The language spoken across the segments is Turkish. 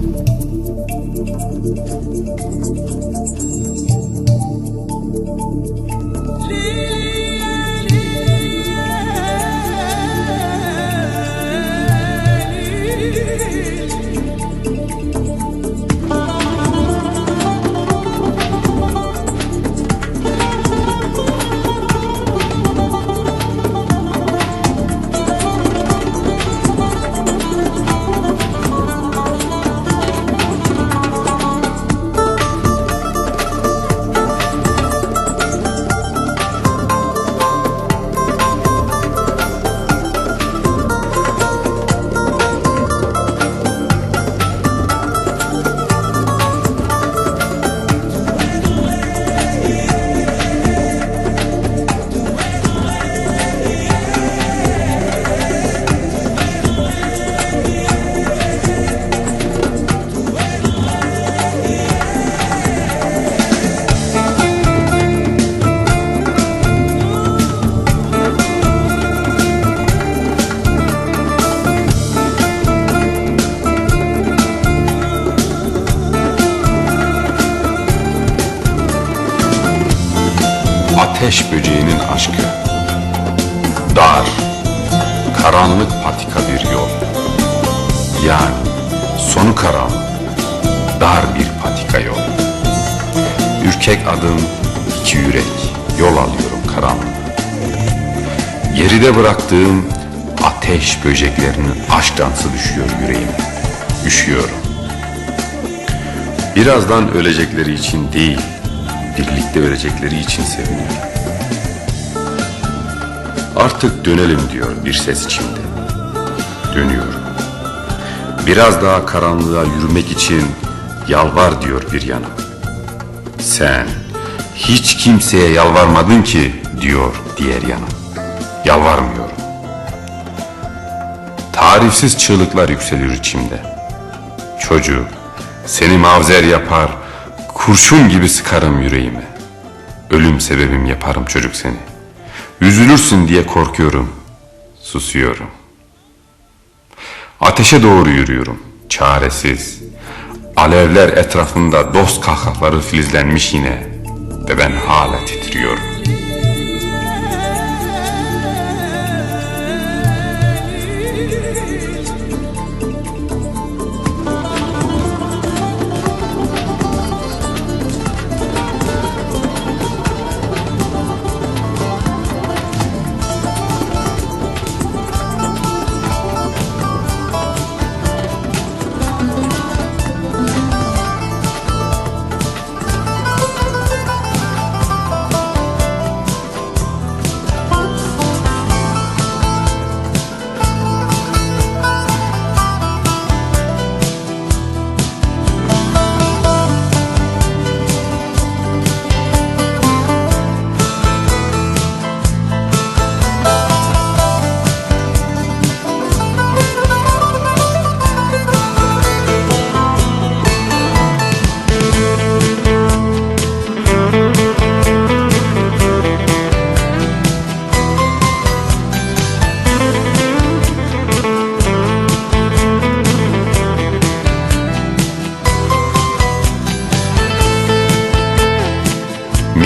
Thank you. Ateş böceğinin aşkı. Dar, karanlık patika bir yol. Yani sonu karanlık, dar bir patika yol. Ürkek adım, iki yürek, yol alıyorum karanlığa Geride bıraktığım ateş böceklerinin aşk dansı düşüyor yüreğime. Üşüyorum. Birazdan ölecekleri için değil birlikte verecekleri için seviniyorum. Artık dönelim diyor bir ses içimde. Dönüyorum. Biraz daha karanlığa yürümek için yalvar diyor bir yanım. Sen hiç kimseye yalvarmadın ki diyor diğer yanım. Yalvarmıyorum. Tarifsiz çığlıklar yükseliyor içimde. Çocuk seni mavzer yapar, Kurşun gibi sıkarım yüreğime. Ölüm sebebim yaparım çocuk seni. Üzülürsün diye korkuyorum. Susuyorum. Ateşe doğru yürüyorum. Çaresiz. Alevler etrafında dost kahkahaları filizlenmiş yine. Ve ben hala titriyorum.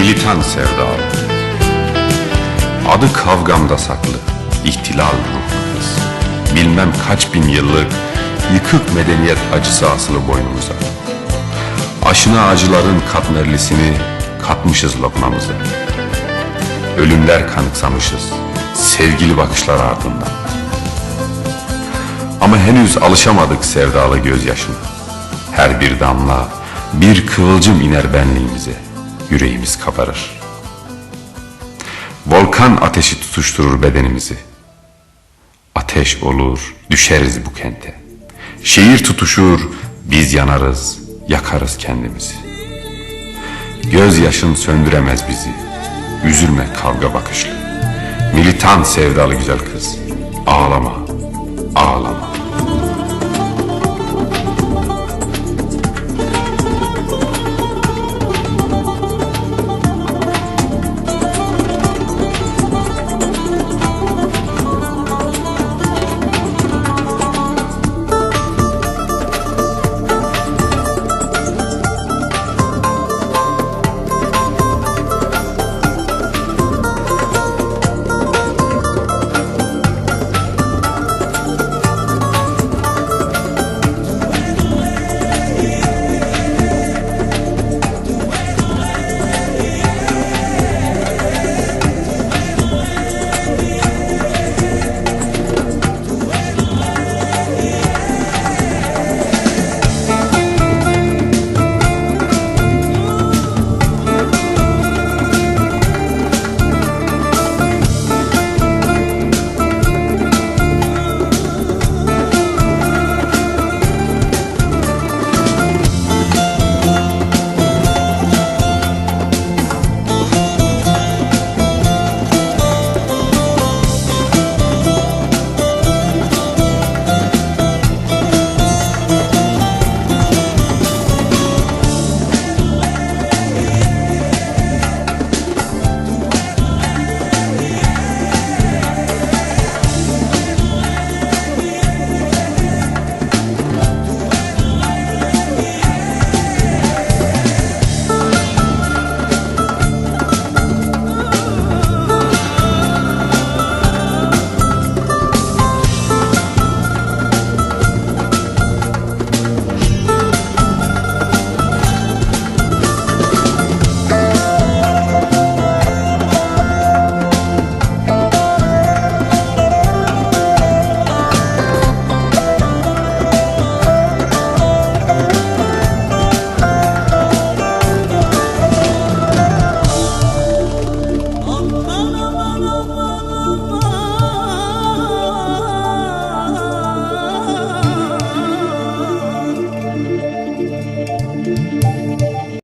Militan sevdalı. Adı kavgamda saklı ihtilal ruhlu kız Bilmem kaç bin yıllık yıkık medeniyet acısı asılı boynumuza. Aşına acıların katmerlisini katmışız lokmamıza. Ölümler kanıksamışız sevgili bakışlar ardından. Ama henüz alışamadık sevdalı gözyaşına. Her bir damla bir kıvılcım iner benliğimize yüreğimiz kabarır. Volkan ateşi tutuşturur bedenimizi. Ateş olur, düşeriz bu kente. Şehir tutuşur, biz yanarız, yakarız kendimizi. Göz yaşın söndüremez bizi. Üzülme kavga bakışlı. Militan sevdalı güzel kız. Ağlama, ağlama.